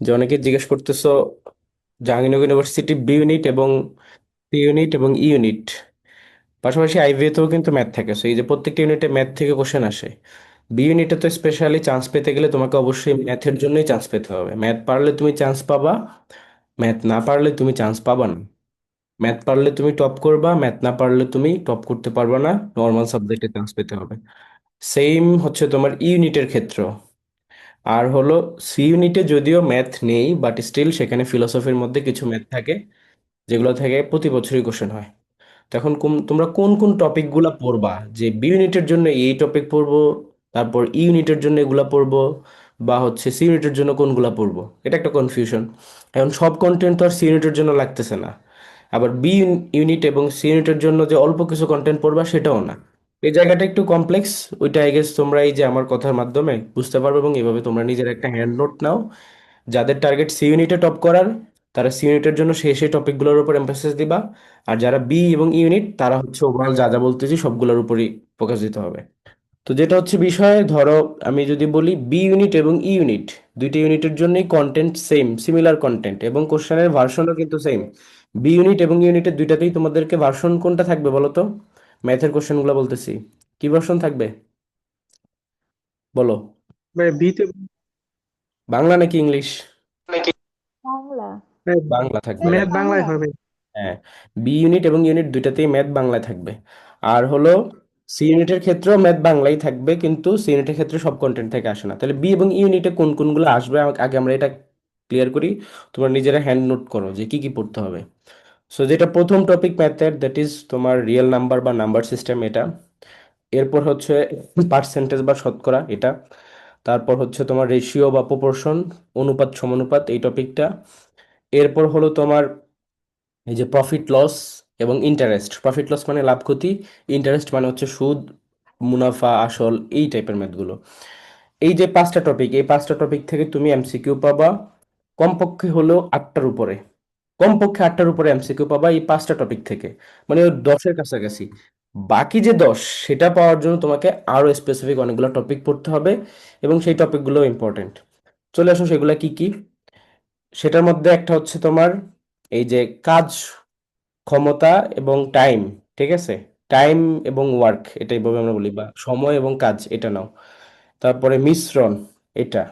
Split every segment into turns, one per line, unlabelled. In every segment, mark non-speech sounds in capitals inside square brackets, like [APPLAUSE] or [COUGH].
যে অনেকে জিজ্ঞেস করতেছো জাহাঙ্গীরনগর ইউনিভার্সিটি বি ইউনিট এবং সি ইউনিট এবং ই ইউনিট পাশাপাশি আইভিএতেও কিন্তু ম্যাথ থাকে। সো এই যে প্রত্যেকটা ইউনিটে ম্যাথ থেকে কোশ্চেন আসে। বি ইউনিটে তো স্পেশালি চান্স পেতে গেলে তোমাকে অবশ্যই ম্যাথের জন্যই চান্স পেতে হবে। ম্যাথ পারলে তুমি চান্স পাবা ম্যাথ না পারলে তুমি চান্স পাবা না। ম্যাথ পারলে তুমি টপ করবা ম্যাথ না পারলে তুমি টপ করতে পারবা না। নর্মাল সাবজেক্টে চান্স পেতে হবে। সেম হচ্ছে তোমার ইউনিটের ক্ষেত্র। আর হলো সি ইউনিটে যদিও ম্যাথ নেই বাট স্টিল সেখানে ফিলোসফির মধ্যে কিছু ম্যাথ থাকে, যেগুলো থেকে প্রতি বছরই কোশ্চেন হয়। তখন কোন- তোমরা কোন কোন টপিকগুলো পড়বা? যে বি ইউনিটের জন্য এই টপিক পড়ব, তারপর ই ইউনিটের জন্য এগুলা পড়ব, বা হচ্ছে সি ইউনিটের জন্য কোনগুলা পড়ব? এটা একটা কনফিউশন এখন সব কন্টেন্ট তো আর সি ইউনিটের জন্য লাগতেছে না। আবার বি ইউনিট এবং সি ইউনিটের জন্য যে অল্প কিছু কন্টেন্ট পড়বা, সেটাও না। এই জায়গাটা একটু কমপ্লেক্স ওইটা আই গেস তোমরা এই যে আমার কথার মাধ্যমে বুঝতে পারবে এবং এভাবে তোমরা নিজের একটা হ্যান্ড নোট নাও। যাদের টার্গেট সি ইউনিটে টপ করার, তারা সি ইউনিটের জন্য সেই সেই টপিকগুলোর উপর এমফাসিস দিবা। আর যারা বি এবং ইউনিট তারা হচ্ছে ওভারঅল যা যা বলতেছি সবগুলোর উপরই ফোকাস দিতে হবে। তো যেটা হচ্ছে বিষয়, ধরো আমি যদি বলি বি ইউনিট এবং ই ইউনিট দুইটা ইউনিটের জন্যই কন্টেন্ট সেম সিমিলার কন্টেন্ট এবং কোশ্চেনের ভার্সনও কিন্তু সেম বি ইউনিট এবং ইউনিটের দুইটাতেই তোমাদেরকে ভার্সন কোনটা থাকবে বলো তো? ম্যাথের কোশ্চেনগুলো বলতেছি। কি ভার্সন থাকবে? বলো।
মানে বিতে
বাংলা নাকি ইংলিশ
বাংলা।
বাংলা থাকবে।
ম্যাথ বাংলায় হবে।
হ্যাঁ বি ইউনিট এবং ইউনিট দুইটাতেই ম্যাথ বাংলায় থাকবে। আর হলো সি ইউনিটের ক্ষেত্রেও ম্যাথ বাংলাই থাকবে কিন্তু সি ইউনিটের ক্ষেত্রে সব কন্টেন্ট থেকে আসে না। তাহলে বি এবং ইউনিটে কোন কোনগুলো আসবে? আগে আমরা এটা ক্লিয়ার করি। তোমরা নিজেরা হ্যান্ড নোট করো যে কি কি পড়তে হবে। সো যেটা প্রথম টপিক ম্যাথের দ্যাট ইজ তোমার রিয়েল নাম্বার বা নাম্বার সিস্টেম এটা। এরপর হচ্ছে পার্সেন্টেজ বা শতকরা এটা। তারপর হচ্ছে তোমার রেশিও বা প্রপোর্শন অনুপাত, সমানুপাত এই টপিকটা এরপর হলো তোমার এই যে প্রফিট লস এবং ইন্টারেস্ট প্রফিট লস মানে লাভ ক্ষতি ইন্টারেস্ট মানে হচ্ছে সুদ, মুনাফা, আসল এই টাইপের ম্যাথগুলো এই যে পাঁচটা টপিক এই পাঁচটা টপিক থেকে তুমি এমসিকিউ পাবা। কমপক্ষে হলেও আটটার উপরে। কমপক্ষে আটটার উপরে এমসিকিউ পাবা এই পাঁচটা টপিক থেকে। মানে ওই দশের কাছাকাছি। বাকি যে দশ, সেটা পাওয়ার জন্য তোমাকে আরও স্পেসিফিক অনেকগুলো টপিক পড়তে হবে এবং সেই টপিকগুলো ইম্পর্টেন্ট চলে আসো, সেগুলো কি কি? সেটার মধ্যে একটা হচ্ছে তোমার এই যে কাজ, ক্ষমতা এবং টাইম ঠিক আছে? টাইম এবং ওয়ার্ক এটা এইভাবে আমরা বলি, বা সময় এবং কাজ, এটা নাও। তারপরে মিশ্রণ, এটা।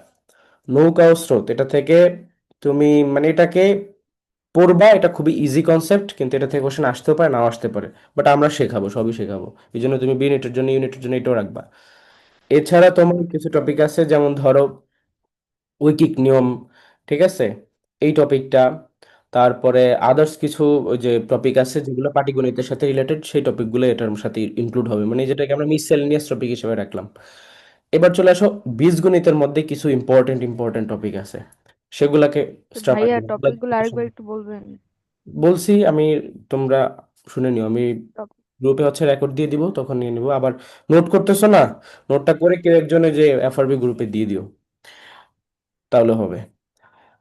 নৌকা ও স্রোত, এটা থেকে তুমি মানে এটাকে পড়বা, এটা খুবই ইজি কনসেপ্ট কিন্তু এটা থেকে কোশ্চেন আসতেও পারে, নাও আসতে পারে। বাট আমরা শেখাবো, সবই শেখাবো। এই জন্য তুমি বি ইউনিটের জন্য ইউনিটের জন্য এটাও রাখবা। এছাড়া তোমার কিছু টপিক আছে, যেমন ধরো উইকিক নিয়ম, ঠিক আছে? এই টপিকটা তারপরে আদার্স কিছু যে টপিক আছে, যেগুলো পাটিগণিতের সাথে রিলেটেড সেই টপিকগুলো এটার সাথে ইনক্লুড হবে। মানে যেটাকে আমরা মিসসেলেনিয়াস টপিক হিসেবে রাখলাম। এবার চলে আসো বীজগণিতের মধ্যে কিছু ইম্পর্টেন্ট ইম্পর্টেন্ট টপিক আছে। সেগুলাকে
ভাইয়া টপিকগুলো আরেকবার একটু বলবেন।
বলছি আমি তোমরা শুনে নিও। আমি গ্রুপে হচ্ছে রেকর্ড দিয়ে দিব তখন নিয়ে নিবো। আবার নোট করতেছো না? নোটটা করে কেউ একজনে যে এফআরবি গ্রুপে দিয়ে দিও। তাহলে হবে।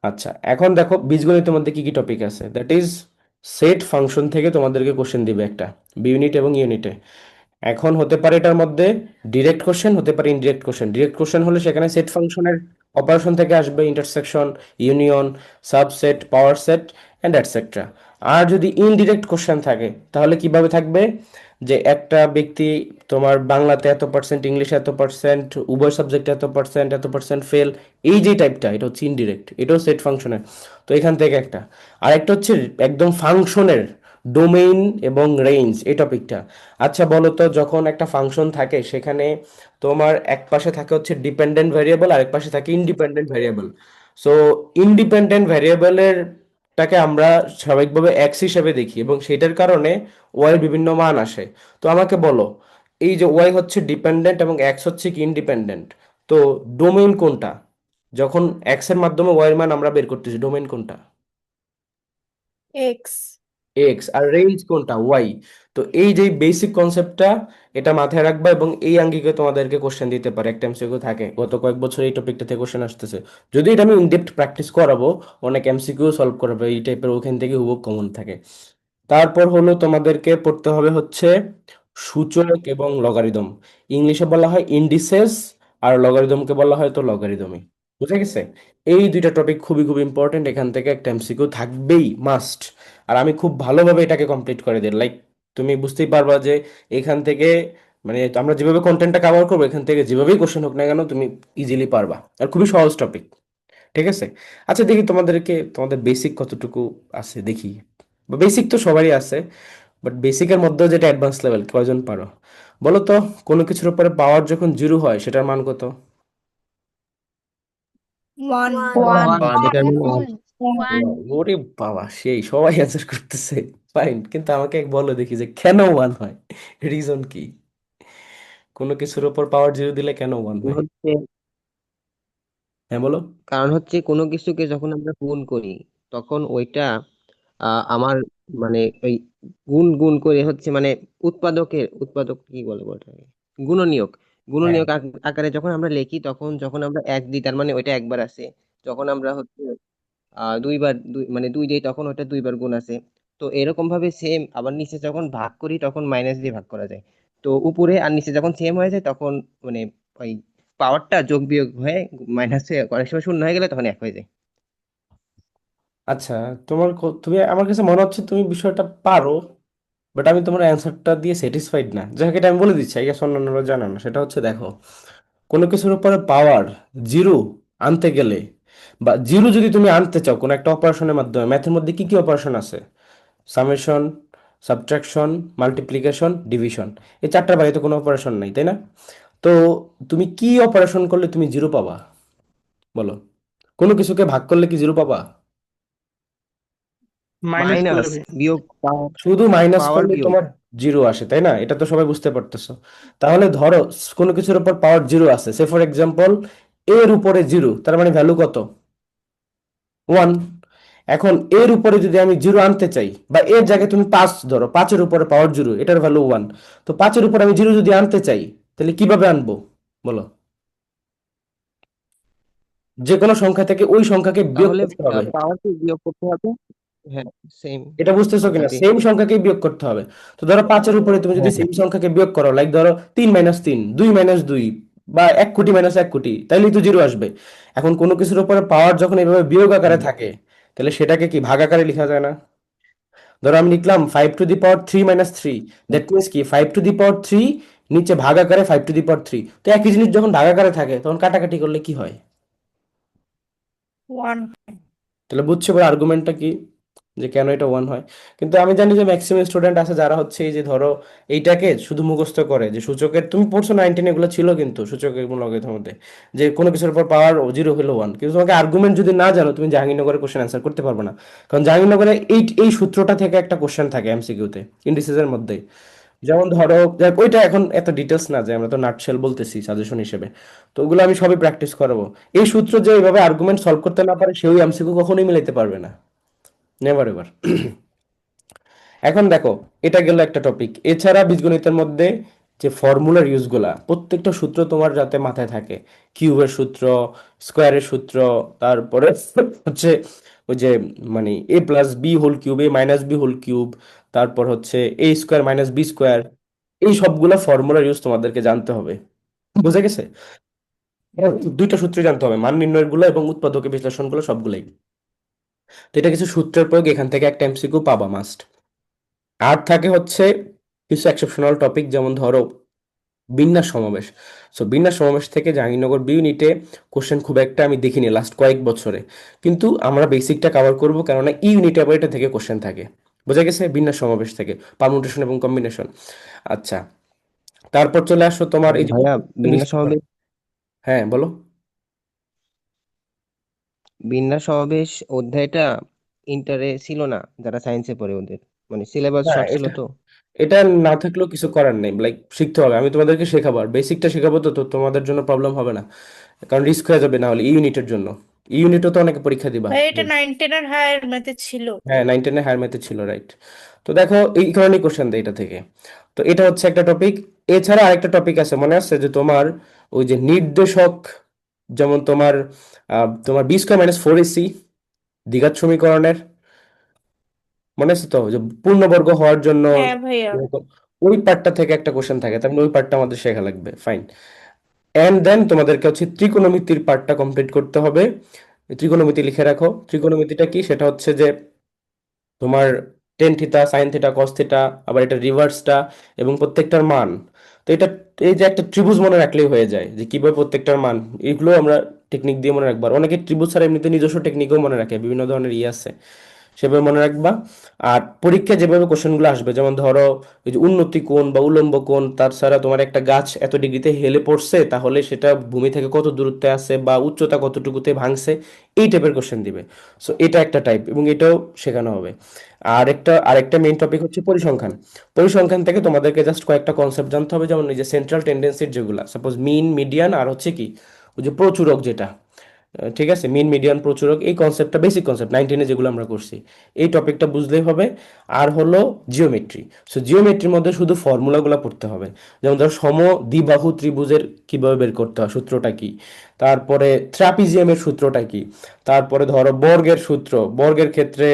আচ্ছা এখন দেখো বীজগণিতের মধ্যে কি কি টপিক আছে? দ্যাট ইজ সেট ফাংশন থেকে তোমাদেরকে কোশ্চেন দিবে একটা বি ইউনিট এবং ইউনিটে এখন হতে পারে এটার মধ্যে ডিরেক্ট কোশ্চেন হতে পারে ইনডিরেক্ট কোশ্চেন ডিরেক্ট কোশ্চেন হলে সেখানে সেট ফাংশনের অপারেশন থেকে আসবে intersection union subset power set and etcetera আর যদি ইনডিরেক্ট কোশ্চেন থাকে, তাহলে কীভাবে থাকবে? যে একটা ব্যক্তি তোমার বাংলাতে এত পার্সেন্ট ইংলিশে এত পার্সেন্ট উভয় সাবজেক্টে এত পার্সেন্ট এত পার্সেন্ট ফেল এই যে টাইপটা এটা হচ্ছে ইনডিরেক্ট এটাও সেট ফাংশনের তো এখান থেকে একটা। আর একটা হচ্ছে একদম ফাংশনের ডোমেইন এবং রেঞ্জ এই টপিকটা আচ্ছা বলো তো যখন একটা ফাংশন থাকে, সেখানে তোমার এক পাশে থাকে হচ্ছে ডিপেন্ডেন্ট ভ্যারিয়েবল আর এক পাশে থাকে ইন্ডিপেন্ডেন্ট ভ্যারিয়েবল সো ইন্ডিপেন্ডেন্ট ভ্যারিয়েবলের টাকে আমরা স্বাভাবিকভাবে এক্স হিসেবে দেখি এবং সেটার কারণে ওয়াই বিভিন্ন মান আসে। তো আমাকে বলো, এই যে ওয়াই হচ্ছে ডিপেন্ডেন্ট এবং এক্স হচ্ছে কি ইন্ডিপেন্ডেন্ট তো ডোমেইন কোনটা? যখন এক্সের মাধ্যমে ওয়াই এর মান আমরা বের করতেছি ডোমেইন কোনটা?
এক্স
এক্স আর রেঞ্জ কোনটা? ওয়াই তো এই যে বেসিক কনসেপ্টটা এটা মাথায় রাখবা এবং এই আঙ্গিকে তোমাদেরকে কোশ্চেন দিতে পারে। একটা এমসিকিউ থাকে। গত কয়েক বছর এই টপিকটা থেকে কোশ্চেন আসতেছে। যদি এটা আমি ইনডেপথ প্র্যাকটিস করাবো, অনেক এমসিকিউ সলভ করাবো, এই টাইপের ওখান থেকে হুবহু কমন থাকে। তারপর হলো তোমাদেরকে পড়তে হবে হচ্ছে সূচক এবং লগারিদম ইংলিশে বলা হয় ইন্ডিসেস আর লগারিদমকে বলা হয় তো লগারিদমই বুঝে গেছে? এই দুইটা টপিক খুবই খুব ইম্পর্টেন্ট এখান থেকে একটা এমসিকিউ থাকবেই মাস্ট আর আমি খুব ভালোভাবে এটাকে কমপ্লিট করে দিই লাইক তুমি বুঝতেই পারবা যে এখান থেকে মানে আমরা যেভাবে কন্টেন্টটা কাভার করব এখান থেকে যেভাবেই কোশ্চেন হোক না কেন তুমি ইজিলি পারবা। আর খুবই সহজ টপিক ঠিক আছে? আচ্ছা দেখি তোমাদেরকে তোমাদের বেসিক কতটুকু আছে দেখি। বা বেসিক তো সবারই আছে বাট বেসিকের মধ্যেও যেটা অ্যাডভান্স লেভেল কয়জন পারো? বলো তো কোনো কিছুর উপরে পাওয়ার যখন জিরো হয় সেটার মান কত?
ওয়ান
ওরে বাবা সেই সবাই অ্যান্সার করতেছে। ফাইন কিন্তু আমাকে এক বলো দেখি যে কেন ওয়ান হয়? রিজন কি? কোনো কিছুর উপর পাওয়ার জিরো দিলে কেন ওয়ান হয়?
হচ্ছে
হ্যাঁ বলো।
কারণ হচ্ছে কোনো কিছুকে যখন আমরা গুণ করি তখন ওইটা আহ, আমার মানে ওই গুণ গুণ করে হচ্ছে মানে উৎপাদকের উৎপাদক কি বলে ওটাকে? গুণনীয়ক।
হ্যাঁ।
গুণনীয়ক আক- আকারে যখন আমরা লিখি তখন যখন আমরা এক দিই তার মানে ওইটা একবার আসে। যখন আমরা হচ্ছে দুইবার, দুই মানে দুই দিই তখন ওটা দুইবার গুণ আছে। তো এরকম ভাবে সেম আবার নিচে যখন ভাগ করি তখন মাইনাস দিয়ে ভাগ করা যায়। তো উপরে আর নিচে যখন সেম হয়ে যায় তখন মানে ওই পাওয়ারটা যোগ বিয়োগ হয়ে মাইনাস হয়ে অনেক সময় শূন্য হয়ে গেলে তখন এক হয়ে যায়।
আচ্ছা তোমার তুমি, আমার কাছে মনে হচ্ছে তুমি বিষয়টা পারো বাট আমি তোমার অ্যান্সারটা দিয়ে স্যাটিসফাইড না। যাক এটা আমি বলে দিচ্ছি, আই গেস অন্যান্যরা জানে না। সেটা হচ্ছে দেখো, কোনো কিছুর উপরে পাওয়ার জিরো আনতে গেলে বা জিরো যদি তুমি আনতে চাও কোনো একটা অপারেশনের মাধ্যমে ম্যাথের মধ্যে কি কি অপারেশন আছে? Summation subtraction multiplication division. এই চারটার বাইরে তো কোনো অপারেশন নাই তাই না? তো তুমি কি অপারেশন করলে তুমি জিরো পাবা? বলো। কোনো কিছুকে ভাগ করলে কি জিরো পাবা?
মাইনাস
বিয়োগ
শুধু মাইনাস করলে তোমার জিরো আসে তাই না? এটা তো সবাই বুঝতে পারতেছো। তাহলে ধরো কোনো কিছুর উপর পাওয়ার জিরো আছে। সে ফর এক্সাম্পল এর উপরে জিরো তার মানে ভ্যালু কত? ওয়ান এখন এর উপরে যদি আমি জিরো আনতে চাই বা এর জায়গায় তুমি পাঁচ ধরো পাঁচের উপরে পাওয়ার জিরো এটার ভ্যালু ওয়ান তো পাঁচের উপরে আমি জিরো যদি আনতে চাই তাহলে কীভাবে আনব? বলো। যে কোনো সংখ্যা থেকে ওই সংখ্যাকে বিয়োগ করতে হবে।
পাওয়ারকে বিয়োগ করতে হবে। হ্যাঁ সেম
এটা বুঝতেছো কিনা? সেম সংখ্যাকে বিয়োগ করতে হবে। তো ধরো পাঁচের উপরে তুমি যদি
হ্যাঁ
সেম সংখ্যাকে বিয়োগ করো লাইক ধরো তিন মাইনাস তিন দুই মাইনাস দুই বা এক কোটি মাইনাস এক কোটি তাইলেই তো জিরো আসবে। এখন কোনো কিছুর উপরে পাওয়ার যখন এইভাবে বিয়োগ আকারে থাকে তাহলে সেটাকে কি ভাগ আকারে লেখা যায় না? ধরো আমি লিখলাম five to the power three minus three that means কি five to the power three নিচে ভাগ আকারে five to the power three তো একই জিনিস যখন ভাগ আকারে থাকে তখন কাটাকাটি করলে কি হয়?
ওয়ান
তাহলে বুঝছ এবার আর্গুমেন্টটা কি? যে কেন এটা ওয়ান হয়। কিন্তু আমি জানি যে ম্যাক্সিমাম স্টুডেন্ট আছে যারা হচ্ছে এই যে ধরো এইটাকে শুধু মুখস্থ করে, যে সূচকের, তুমি পড়ছো নাইনটিন এগুলো ছিল কিন্তু সূচকের মূলকের মধ্যে, যে কোনো কিছুর উপর পাওয়ার জিরো হলো ওয়ান কিন্তু তোমাকে আর্গুমেন্ট যদি না জানো, তুমি জাহাঙ্গীরনগরের কোশ্চেন অ্যান্সার করতে পারবে না। কারণ জাহাঙ্গীরনগরে এই এই সূত্রটা থেকে একটা কোশ্চেন থাকে এমসিকিউতে ইন্ডিসিসের মধ্যে। যেমন ধরো ওইটা এখন এত ডিটেলস না যে আমরা তো নাটশেল বলতেছি সাজেশন হিসেবে। তো ওগুলো আমি সবই প্র্যাকটিস করাবো। এই সূত্র যে এইভাবে আর্গুমেন্ট সলভ করতে না পারে, সেও এমসিকিউ কখনোই মিলাইতে পারবে না। নেভার এভার এখন দেখো, এটা গেল একটা টপিক এছাড়া বীজগণিতের মধ্যে যে ফর্মুলার ইউজগুলা প্রত্যেকটা সূত্র তোমার যাতে মাথায় থাকে। কিউবের সূত্র স্কোয়ারের সূত্র, তারপরে হচ্ছে ওই যে মানে A plus B whole cube A minus B whole cube তারপর হচ্ছে A square minus B square এই সবগুলা ফর্মুলার ইউজ তোমাদেরকে জানতে হবে। বুঝে গেছে? দুইটা সূত্রই জানতে হবে, মান নির্ণয়েরগুলো এবং উৎপাদকের বিশ্লেষণগুলো সবগুলাই। তো এটা কিছু সূত্রের প্রয়োগ এখান থেকে একটা এমসিকিউ পাবা মাস্ট আর থাকে হচ্ছে কিছু এক্সেপশনাল টপিক যেমন ধরো বিন্যাস সমাবেশ। সো বিন্যাস সমাবেশ থেকে জাহাঙ্গীরনগর বি ইউনিটে কোশ্চেন খুব একটা আমি দেখিনি লাস্ট কয়েক বছরে। কিন্তু আমরা বেসিকটা কভার করব কেননা ই ইউনিটে আবার এটা থেকে কোশ্চেন থাকে। বোঝা গেছে বিন্যাস সমাবেশ থেকে পারমুটেশন এবং কম্বিনেশন আচ্ছা তারপর চলে আসো তোমার এই হ্যাঁ বলো।
বিন্যাস সমাবেশ অধ্যায়টা ইন্টারে ছিল না যারা সায়েন্সে পড়ে ওদের। মানে সিলেবাস
না
শর্ট ছিল
এটা
তো।
এটা না থাকলেও কিছু করার নেই লাইক শিখতে হবে। আমি তোমাদেরকে শেখাবো আর বেসিকটা শেখাবো তো তো তোমাদের জন্য প্রবলেম হবে না। কারণ রিস্ক হয়ে যাবে না হলে ই ইউনিটের জন্য। ই ইউনিটও তো অনেকে পরীক্ষা দিবা।
ভাই এটা নাইন টেনের হায়ার ম্যাথে ছিল।
হ্যাঁ নাইন টেনে হায়ার ম্যাথে ছিল রাইট তো দেখো এই কারণেই কোশ্চেন দেয় এটা থেকে। তো এটা হচ্ছে একটা টপিক এছাড়া আরেকটা টপিক আছে মনে আছে? যে তোমার ওই যে নির্দেশক যেমন তোমার তোমার B square minus four AC দ্বিঘাত সমীকরণের মনে আছে তো? যে পূর্ণবর্গ হওয়ার জন্য
হ্যাঁ
ওই পার্টটা থেকে একটা কোশ্চেন থাকে তার মানে ওই পার্টটা আমাদের শেখা লাগবে ফাইন এন্ড দেন তোমাদেরকে হচ্ছে ত্রিকোণমিতির পার্টটা কমপ্লিট করতে হবে। ত্রিকোণমিতি লিখে রাখো। ত্রিকোণমিতিটা কি? সেটা হচ্ছে যে তোমার tan theta sine theta cos theta আবার এটা রিভার্সটা এবং প্রত্যেকটার মান। তো এটা, এই যে একটা ত্রিভুজ মনে রাখলেই হয়ে যায়, যে কীভাবে প্রত্যেকটার মান, এগুলো আমরা টেকনিক দিয়ে মনে রাখব। আর অনেকে ত্রিভুজ ছাড়া এমনিতে নিজস্ব টেকনিকও মনে রাখে, বিভিন্ন ধরনের ইয়ে আছে। সেভাবে মনে রাখবা। আর পরীক্ষায় যেভাবে কোশ্চেনগুলো আসবে, যেমন ধরো ওই যে উন্নতি কোণ বা উল্লম্ব কোণ তাছাড়া তোমার একটা গাছ এত ডিগ্রিতে হেলে পড়ছে, তাহলে সেটা ভূমি থেকে কত দূরত্বে আছে বা উচ্চতা কতটুকুতে ভাঙছে, এই টাইপের কোশ্চেন দিবে। সো এটা একটা টাইপ এবং এটাও শেখানো হবে। আর একটা, আরেকটা মেইন টপিক হচ্ছে পরিসংখ্যান। পরিসংখ্যান থেকে তোমাদেরকে জাস্ট কয়েকটা কনসেপ্ট জানতে হবে, যেমন এই যে সেন্ট্রাল টেন্ডেন্সির যেগুলো সাপোজ মিন মিডিয়ান আর হচ্ছে কি, ওই যে প্রচুরক যেটা। ঠিক আছে মিন মিডিয়ান প্রচুরক, এই কনসেপ্টটা বেসিক কনসেপ্ট নাইনটিনে যেগুলো আমরা করছি। এই টপিকটা বুঝলেই হবে। আর হলো জিওমেট্রি সো জিওমেট্রির মধ্যে শুধু ফর্মুলাগুলো পড়তে হবে। যেমন ধরো সম দ্বিবাহু ত্রিভুজের কীভাবে বের করতে হয়, সূত্রটা কি? তারপরে ট্রাপিজিয়ামের সূত্রটা কি? তারপরে ধরো বর্গের সূত্র। বর্গের ক্ষেত্রে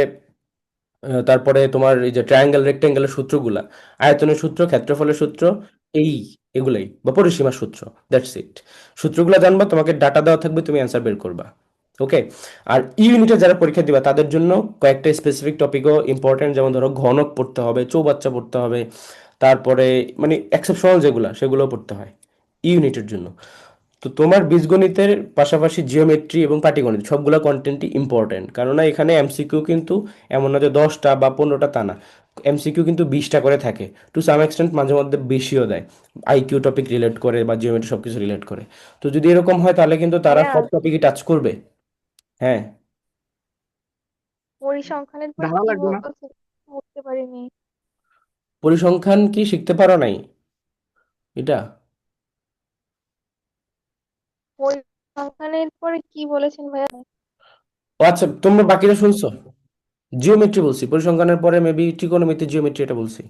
তারপরে তোমার এই যে ট্রায়াঙ্গেল রেক্টেঙ্গেলের সূত্রগুলা। আয়তনের সূত্র, ক্ষেত্রফলের সূত্র, এই। এগুলাই, বা পরিসীমার সূত্র দ্যাটস ইট সূত্রগুলো জানবা, তোমাকে ডাটা দেওয়া থাকবে, তুমি অ্যান্সার বের করবা ওকে আর ইউনিটে যারা পরীক্ষা দিবা, তাদের জন্য কয়েকটা স্পেসিফিক টপিকও ইম্পর্টেন্ট যেমন ধরো ঘনক পড়তে হবে, চৌবাচ্চা পড়তে হবে, তারপরে মানে এক্সেপশনাল যেগুলো সেগুলো পড়তে হয় ইউনিটের জন্য। তো তোমার বীজগণিতের পাশাপাশি জিওমেট্রি এবং পাটিগণিত, সবগুলো কন্টেন্টই ইম্পর্টেন্ট কেননা এখানে এমসিকিউ কিন্তু এমন না যে দশটা বা পনেরোটা তা না। এমসিকিউ কিন্তু বিশটা করে থাকে। টু সাম এক্সটেন্ট মাঝে মধ্যে বেশিও দেয়। আইকিউ টপিক রিলেট করে বা জিওমেট্রি সবকিছু রিলেট করে। তো যদি এরকম হয় তাহলে কিন্তু তারা সব টপিকই টাচ করবে। হ্যাঁ।
পরিসংখ্যানের পরে
ধারা
কি
লাগবে না?
বুঝতে পারিনি।
পরিসংখ্যান কি শিখতে পারো নাই? এটা?
পরিসংখ্যানের পরে কি বলেছেন ভাইয়া?
ও আচ্ছা তোমরা বাকিটা শুনছো? জিওমেট্রি বলছি। পরিসংখ্যানের পরে মেবি ত্রিকোণমিতি জিওমেট্রি এটা বলছি।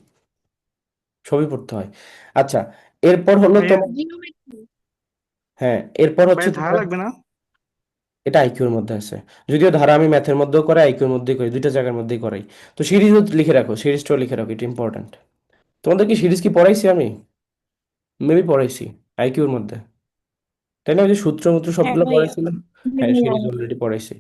সবই পড়তে হয়। আচ্ছা এরপর হলো তোমার হ্যাঁ এরপর হচ্ছে
ধারা লাগবে না?
এটা আইকিউর মধ্যে আছে। যদিও ধারা আমি ম্যাথের মধ্যেও করাই আইকিউর মধ্যেই করি দুইটা জায়গার মধ্যেই করাই। তো সিরিজও লিখে রাখো সিরিজটাও লিখে রাখো এটা ইম্পর্ট্যান্ট তোমাদের কি সিরিজ কি পড়াইছি আমি? মেবি পড়াইছি আইকিউর মধ্যে। তাই না? ওই যে সূত্র মূত্র সবগুলো
ভাইয়া।
পড়াইছিলাম। হ্যাঁ সিরিজ অলরেডি পড়াইছি।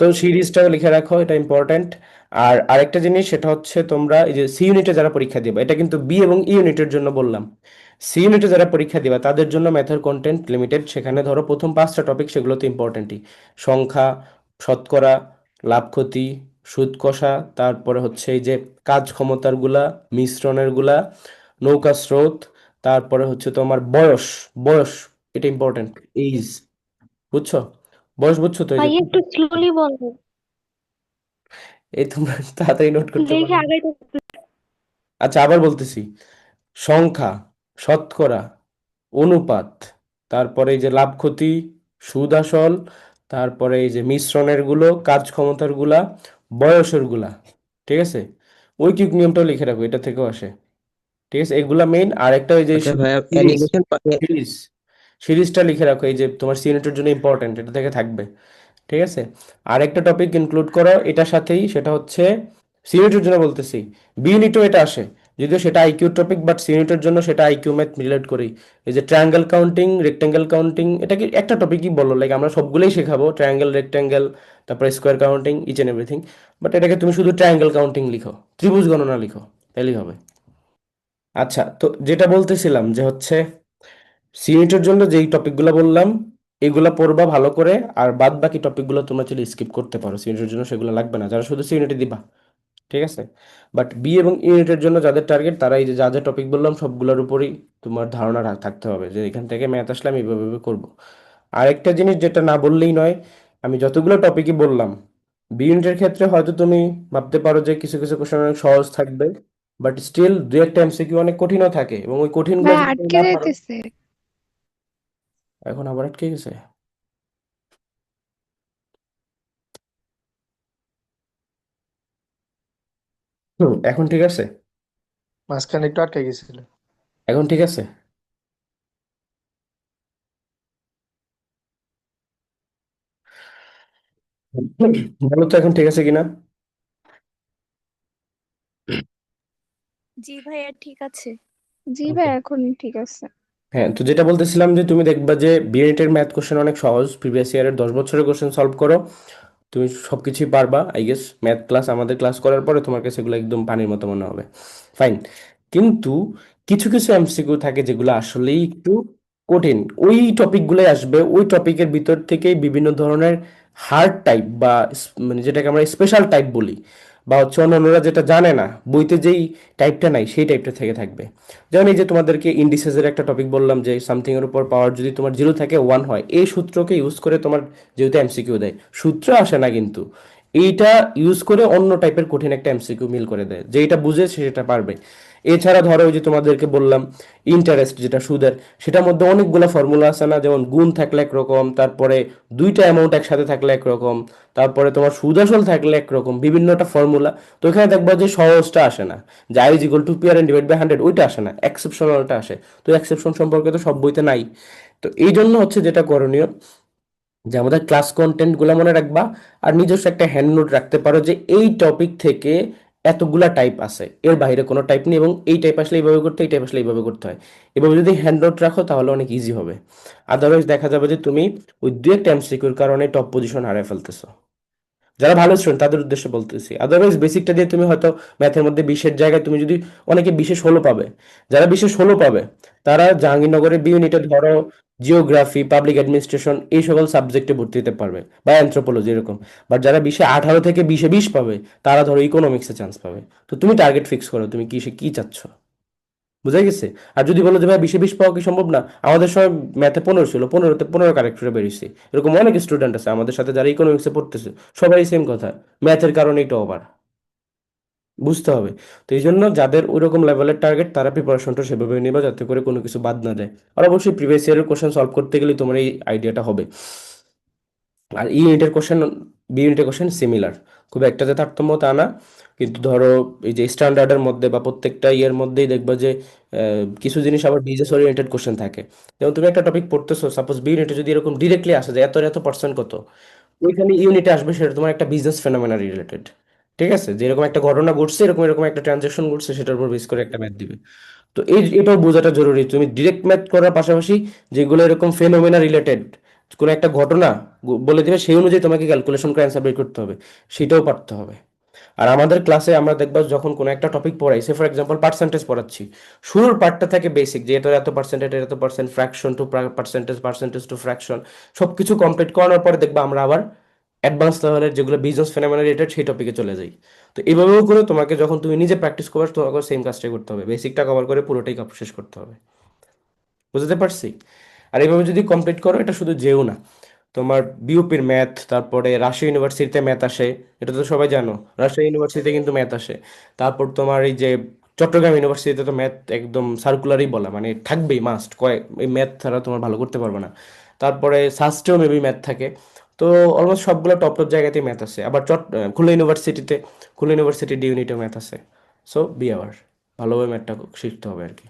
তো সিরিজটাও লিখে রাখো এটা ইম্পর্ট্যান্ট আর আরেকটা জিনিস সেটা হচ্ছে তোমরা এই যে সি ইউনিটে যারা পরীক্ষা দিবে এটা কিন্তু বি এবং ই ইউনিটের জন্য বললাম। সি ইউনিটে যারা পরীক্ষা দিবা তাদের জন্য ম্যাথের কন্টেন্ট লিমিটেড সেখানে ধরো প্রথম পাঁচটা টপিক সেগুলো তো ইম্পর্টেন্টই সংখ্যা শতকরা লাভ ক্ষতি সুদ কষা তারপরে হচ্ছে এই যে কাজ ক্ষমতারগুলা মিশ্রণেরগুলা নৌকা স্রোত তারপরে হচ্ছে তোমার বয়স। বয়স এটা ইম্পর্টেন্ট এইজ বুঝছ? বয়স বুঝছ তো এই যে?
ভাইয়া একটু স্লোলি বলবেন
এই তোমরা [LAUGHS] তাড়াতাড়ি নোট করতে
দেখে
পারো
আগাইতে
আচ্ছা আবার বলতেছি। সংখ্যা শতকরা অনুপাত তারপরে এই যে লাভ ক্ষতি সুদ আসল তারপরে এই যে মিশ্রণেরগুলো কাজ ক্ষমতারগুলা বয়সেরগুলা ঠিক আছে? ঐকিক নিয়মটাও লিখে রাখো এটা থেকেও আসে। ঠিক আছে? এগুলা মেইন আর একটা ওই যে
আচ্ছা ভাইয়া
সিরিজ
অ্যানিমেশন
সিরিজ সিরিজটা লিখে রাখো, এই যে তোমার সি ইউনিটের জন্য ইম্পর্টেন্ট এটা থেকে থাকবে, ঠিক আছে? আর একটা টপিক ইনক্লুড করো, এটার সাথেই সেটা হচ্ছে সি ইউনিটের জন্য বলতেছি বি ইউনিটও এটা আসে, যদিও সেটা আইকিউ টপিক বাট সি ইউনিটের জন্য সেটা আইকিউ ম্যাথ রিলেট করি, এই যে ট্রায়াঙ্গেল কাউন্টিং রেক্ট্যাঙ্গেল কাউন্টিং এটা কি একটা টপিকই বলো লাইক আমরা সবগুলোই শেখাবো ট্রায়াঙ্গেল রেক্ট্যাঙ্গেল তারপরে square counting each and everything but এটাকে তুমি শুধু ট্রায়াঙ্গেল কাউন্টিং লিখো, ত্রিভুজ গণনা লিখো তাহলেই হবে। আচ্ছা তো যেটা বলতেছিলাম যে হচ্ছে সি জন্য যেই টপিকগুলো বললাম এগুলো পড়বা ভালো করে আর বাদ বাকি টপিকগুলো তোমরা চলে স্কিপ করতে পারো। সি জন্য সেগুলো লাগবে না যারা শুধু সি ইউনিটে দিবা ঠিক আছে? বাট বি এবং ইউনিটের জন্য যাদের টার্গেট তারা এই যে যা যা টপিক বললাম সবগুলোর উপরই তোমার ধারণা থাকতে হবে যে এখান থেকে ম্যাথ আসলে আমি এইভাবে এইভাবে করব। আরেকটা জিনিস যেটা না বললেই নয় আমি যতগুলো টপিকই বললাম বি ইউনিটের ক্ষেত্রে হয়তো তুমি ভাবতে পারো যে কিছু কিছু কোশ্চেন অনেক সহজ থাকবে বাট স্টিল দু একটা এমসিকিউ অনেক কঠিনও থাকে এবং ওই কঠিনগুলো
ভাইয়া
যদি তুমি
আটকে
না পারো
যাইতেছে
এখন আবার আটকে গেছে? হুম এখন ঠিক আছে?
মাঝখানে একটু আটকে গেছিল।
এখন ঠিক আছে? বলো তো এখন ঠিক আছে কিনা?
জি ভাইয়া ঠিক আছে।
জি
ওকে।
ভাই এখন ঠিক আছে।
হ্যাঁ তো যেটা বলতেছিলাম যে তুমি দেখবা যে বিএড ম্যাথ কোশ্চেন অনেক সহজ প্রিভিয়াস ইয়ারের দশ বছরের কোশ্চেন সলভ করো, তুমি সবকিছুই পারবা আই গেস ম্যাথ ক্লাস আমাদের ক্লাস করার পরে তোমার কাছে এগুলো একদম পানির মতো মনে হবে। ফাইন কিন্তু কিছু কিছু এমসিকিউ থাকে যেগুলো আসলেই একটু কঠিন। ওই টপিকগুলোই আসবে, ওই টপিকের ভিতর থেকেই বিভিন্ন ধরনের হার্ড টাইপ বা মানে যেটাকে আমরা স্পেশাল টাইপ বলি। বা হচ্ছে অন্যান্যরা যেটা জানে না, বইতে যেই টাইপটা নাই, সেই টাইপটা থেকে থাকবে। যেমন এই যে তোমাদেরকে ইন্ডিসেসের একটা টপিক বললাম যে সামথিংয়ের উপর পাওয়ার যদি তোমার জিরো থাকে ওয়ান হয়, এই সূত্রকে ইউজ করে তোমার যেহেতু এমসিকিউ দেয়, সূত্র আসে না কিন্তু। এইটা ইউজ করে অন্য টাইপের কঠিন একটা এমসিকিউ মিল করে দেয়। যেটা বুঝে সেটা পারবে। এছাড়া ধরো ওই যে তোমাদেরকে বললাম ইন্টারেস্ট যেটা সুদের, সেটার মধ্যে অনেকগুলো ফর্মুলা আছে না? যেমন গুণ থাকলে একরকম, তারপরে দুইটা অ্যামাউন্ট একসাথে থাকলে একরকম, তারপরে তোমার সুদ আসল থাকলে একরকম, বিভিন্নটা ফর্মুলা তো এখানে দেখব যে সহজটা আসে না। যে is equal to P R N divide by hundred ওইটা আসে না। এক্সেপশনালটা আসে। তো এক্সেপশন সম্পর্কে তো সব বইতে নাই। তো এই জন্য হচ্ছে যেটা করণীয় যে আমাদের ক্লাস কন্টেন্টগুলো মনে রাখবা আর নিজস্ব একটা হ্যান্ড নোট রাখতে পারো যে এই টপিক থেকে এতগুলা টাইপ আছে। এর বাইরে কোনো টাইপ নেই এবং এই টাইপ আসলে এইভাবে করতে এই টাইপ আসলে এইভাবে করতে হয়। এভাবে যদি হ্যান্ড নোট রাখো তাহলে অনেক ইজি হবে। আদারওয়াইজ দেখা যাবে যে তুমি ওই দু একটা এমসিকিউর কারণে টপ পজিশন হারিয়ে ফেলতেছো। যারা ভালো স্টুডেন্ট তাদের উদ্দেশ্যে বলতেছি। আদারওয়াইজ বেসিকটা দিয়ে তুমি হয়তো ম্যাথের মধ্যে বিশের জায়গায় তুমি যদি অনেকে বিশেষ ষোলো পাবে। যারা বিশেষ ষোলো পাবে, তারা জাহাঙ্গীরনগরের বি ইউনিটে ধরো জিওগ্রাফি পাবলিক অ্যাডমিনিস্ট্রেশন এই সকল সাবজেক্টে ভর্তি হতে পারবে, বা অ্যানথ্রোপোলজি এরকম। বাট যারা বিশে আঠারো থেকে বিশে বিশ পাবে, তারা ধরো ইকোনমিক্সে চান্স পাবে। তো তুমি টার্গেট ফিক্স করো, তুমি কিসে কি চাচ্ছ? বুঝা গেছে? আর যদি বলো যে, ভাই, বিশে বিশ পাওয়া কি সম্ভব না? আমাদের সময় ম্যাথে পনেরো ছিল পনেরোতে পনেরো কারেক্টরে বেরিয়েছে। এরকম অনেক স্টুডেন্ট আছে, আমাদের সাথে যারা ইকোনমিক্সে পড়তেছে সবাই সেম কথা। ম্যাথের কারণে একটু ওভার বুঝতে হবে। তো এই জন্য যাদের ওইরকম লেভেলের টার্গেট তারা প্রিপারেশনটা সেভাবে নেবে, যাতে করে কোনো কিছু বাদ না যায়। আর অবশ্যই প্রিভিয়াস ইয়ারের কোশ্চেন সলভ করতে গেলে তোমার এই আইডিয়াটা হবে। আর ইউনিটের কোশ্চেন বি কোশ্চেন সিমিলার খুব একটাতে তারতম্য তা না, কিন্তু ধরো এই যে স্ট্যান্ডার্ডের মধ্যে বা প্রত্যেকটা ইয়ের মধ্যেই দেখবা যে কিছু জিনিস আবার বিজনেস ওরিয়েন্টেড কোশ্চেন থাকে। যেমন তুমি একটা টপিক পড়তেছো সাপোজ বি ইউনিটে যদি এরকম ডিরেক্টলি আসে যে এত এত পার্সেন্ট কত, ওইখানে ইউনিটে আসবে সেটা তোমার একটা বিজনেস ফেনোমেনা রিলেটেড ঠিক আছে? যে এরকম একটা ঘটনা ঘটছে, এরকম এরকম একটা ট্রানজাকশন ঘটছে, সেটার উপর বেস করে একটা ম্যাথ দিবে। তো এই, এটাও বোঝাটা জরুরি। তুমি ডিরেক্ট ম্যাথ করার পাশাপাশি যেগুলো এরকম ফেনোমেনা রিলেটেড কোনো একটা ঘটনা বলে দিবে, সেই অনুযায়ী তোমাকে ক্যালকুলেশন করে অ্যান্সার বের করতে হবে। সেটাও পারতে হবে। আর আমাদের ক্লাসে আমরা দেখবা যখন কোনো একটা টপিক পড়াই সে ফর এক্সাম্পল পার্সেন্টেজ পড়াচ্ছি। শুরুর পার্টটা থাকে বেসিক যে এটার এত পার্সেন্ট এটার এত percent fraction to percentage percentage to fraction সবকিছু কমপ্লিট করানোর পরে দেখবা আমরা আবার অ্যাডভান্স লেভেলের যেগুলো বিজনেস ফেনোমেনা রিলেটেড সেই টপিকে চলে যাই। তো এইভাবেও করে তোমাকে যখন তুমি নিজে প্র্যাকটিস করবে, তোমাকে সেম কাজটাই করতে হবে। বেসিকটা কভার করে পুরোটাই শেষ করতে হবে। বুঝতে পারছি? আর এইভাবে যদি কমপ্লিট করো, এটা শুধু যেও না। তোমার বিউপির ম্যাথ তারপরে রাজশাহী ইউনিভার্সিটিতে ম্যাথ আসে, এটা তো সবাই জানো। রাজশাহী ইউনিভার্সিটিতে কিন্তু ম্যাথ আসে। তারপর তোমার এই যে চট্টগ্রাম ইউনিভার্সিটিতে তো ম্যাথ একদম সার্কুলারই বলা মানে থাকবেই মাস্ট কয় এই ম্যাথ ছাড়া তোমার ভালো করতে পারবে না। তারপরে সাস্টেও মেবি ম্যাথ থাকে। তো অলমোস্ট সবগুলো টপ টপ জায়গাতেই ম্যাথ আছে আবার চট খুলনা ইউনিভার্সিটিতে খুলনা ইউনিভার্সিটি ডি ইউনিটে ম্যাথ আছে সো বি আওয়ার ভালোভাবে ম্যাথটা শিখতে হবে আর কি।